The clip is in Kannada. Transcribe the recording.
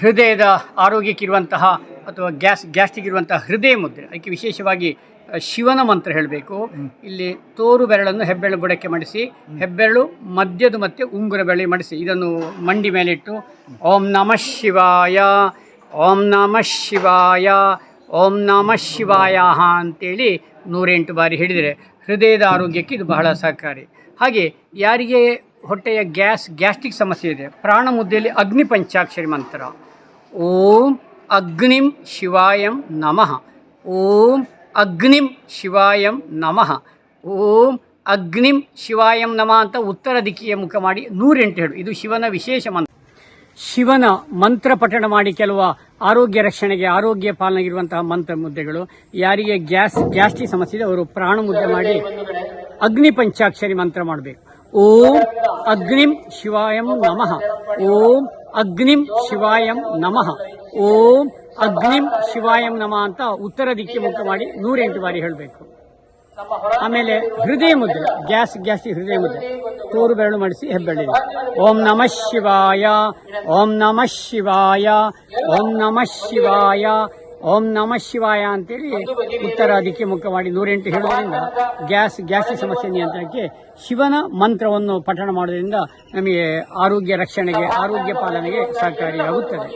ಹೃದಯದ ಆರೋಗ್ಯಕ್ಕಿರುವಂತಹ ಅಥವಾ ಗ್ಯಾಸ್ ಗ್ಯಾಸ್ಟಿಕ್ ಇರುವಂತಹ ಹೃದಯ ಮುದ್ರೆ ಅದಕ್ಕೆ ವಿಶೇಷವಾಗಿ ಶಿವನ ಮಂತ್ರ ಹೇಳಬೇಕು. ಇಲ್ಲಿ ತೋರು ಬೆರಳನ್ನು ಹೆಬ್ಬೆರಳು ಬುಡಕ್ಕೆ ಮಡಿಸಿ ಹೆಬ್ಬೆರಳು ಮಧ್ಯದ ಮತ್ತೆ ಉಂಗುರ ಬೆಳೆ ಮಡಿಸಿ ಇದನ್ನು ಮಂಡಿ ಮೇಲಿಟ್ಟು ಓಂ ನಮಃ ಶಿವಾಯ ಓಂ ನಮಃ ಶಿವಾಯ ಓಂ ನಮಃ ಶಿವಾಯ ಅಂತೇಳಿ ನೂರೆಂಟು ಬಾರಿ ಹಿಡಿದರೆ ಹೃದಯದ ಆರೋಗ್ಯಕ್ಕೆ ಇದು ಬಹಳ ಸಹಕಾರಿ. ಹಾಗೆ ಯಾರಿಗೆ ಹೊಟ್ಟೆಯ ಗ್ಯಾಸ್, ಗ್ಯಾಸ್ಟ್ರಿಕ್ ಸಮಸ್ಯೆ ಇದೆ. ಪ್ರಾಣ ಮುದ್ದೆಯಲ್ಲಿ ಅಗ್ನಿ ಪಂಚಾಕ್ಷರಿ ಮಂತ್ರ. ಓಂ ಅಗ್ನಿಂ ಶಿವಾಯಂ ನಮಃ. ಓಂ ಅಗ್ನಿಂ ಶಿವಾಯಂ ನಮಃ. ಓಂ ಅಗ್ನಿಂ ಶಿವಾಯಂ ನಮಃ ಅಂತ ಉತ್ತರ ದಿಕ್ಕಿಯ ಮುಖ ಮಾಡಿ ನೂರೆಂಟು ಹೇಳು. ಇದು ಶಿವನ ವಿಶೇಷ ಮಂತ್ರ. ಶಿವನ ಮಂತ್ರ ಪಠಣ ಮಾಡಿ ಕೆಲವು ಆರೋಗ್ಯ ರಕ್ಷಣೆಗೆ ಆರೋಗ್ಯ ಪಾಲನೆಗಿರುವಂತಹ ಮಂತ್ರ ಮುದ್ದೆಗಳು. ಯಾರಿಗೆ ಗ್ಯಾಸ್, ಗ್ಯಾಸ್ಟ್ರಿಕ್ ಸಮಸ್ಯೆ ಇದೆ, ಅವರು ಪ್ರಾಣ ಮುದ್ದೆ ಮಾಡಿ ಅಗ್ನಿ ಪಂಚಾಕ್ಷರಿ ಮಂತ್ರ ಮಾಡಬೇಕು. ಓಂ ಅಗ್ನಿಂ ಶಿವಾಯಂ ನಮಃ ಓಂ ಅಗ್ನಿಂ ಶಿವಾಯಂ ನಮಃ ಓಂ ಅಗ್ನಿಂ ಶಿವಾಯಂ ನಮಃ ಅಂತ ಉತ್ತರ ದಿಕ್ಕಿ ಮುಖ ಮಾಡಿ ನೂರೆಂಟು ಬಾರಿ ಹೇಳಬೇಕು. ಆಮೇಲೆ ಹೃದಯ ಮುದ್ರೆ, ಗ್ಯಾಸ್ ಗ್ಯಾಸ್ ಹೃದಯ ಮುದ್ರೆ, ತೋರು ಬೆರಳು ಮಾಡಿಸಿ ಹೆಬ್ಬೆಳ್ಳಿ ಓಂ ನಮಃ ಶಿವಾಯ, ಓಂ ನಮಃ ಶಿವಾಯ, ಓಂ ನಮಃ ಶಿವಾಯ ಓಂ ನಮಃ ಶಿವಾಯ ಅಂತೇಳಿ ಉತ್ತರ ಅದಕ್ಕೆ ಮುಖ ಮಾಡಿ ನೂರೆಂಟು ಹೇಳುವುದರಿಂದ ಗ್ಯಾಸ್ ಗ್ಯಾಸ್ ಸಮಸ್ಯೆ ನಿಯಂತ್ರಣಕ್ಕೆ ಶಿವನ ಮಂತ್ರವನ್ನು ಪಠಣ ಮಾಡೋದ್ರಿಂದ ನಮಗೆ ಆರೋಗ್ಯ ರಕ್ಷಣೆಗೆ ಆರೋಗ್ಯ ಪಾಲನೆಗೆ ಸಹಕಾರಿಯಾಗುತ್ತದೆ.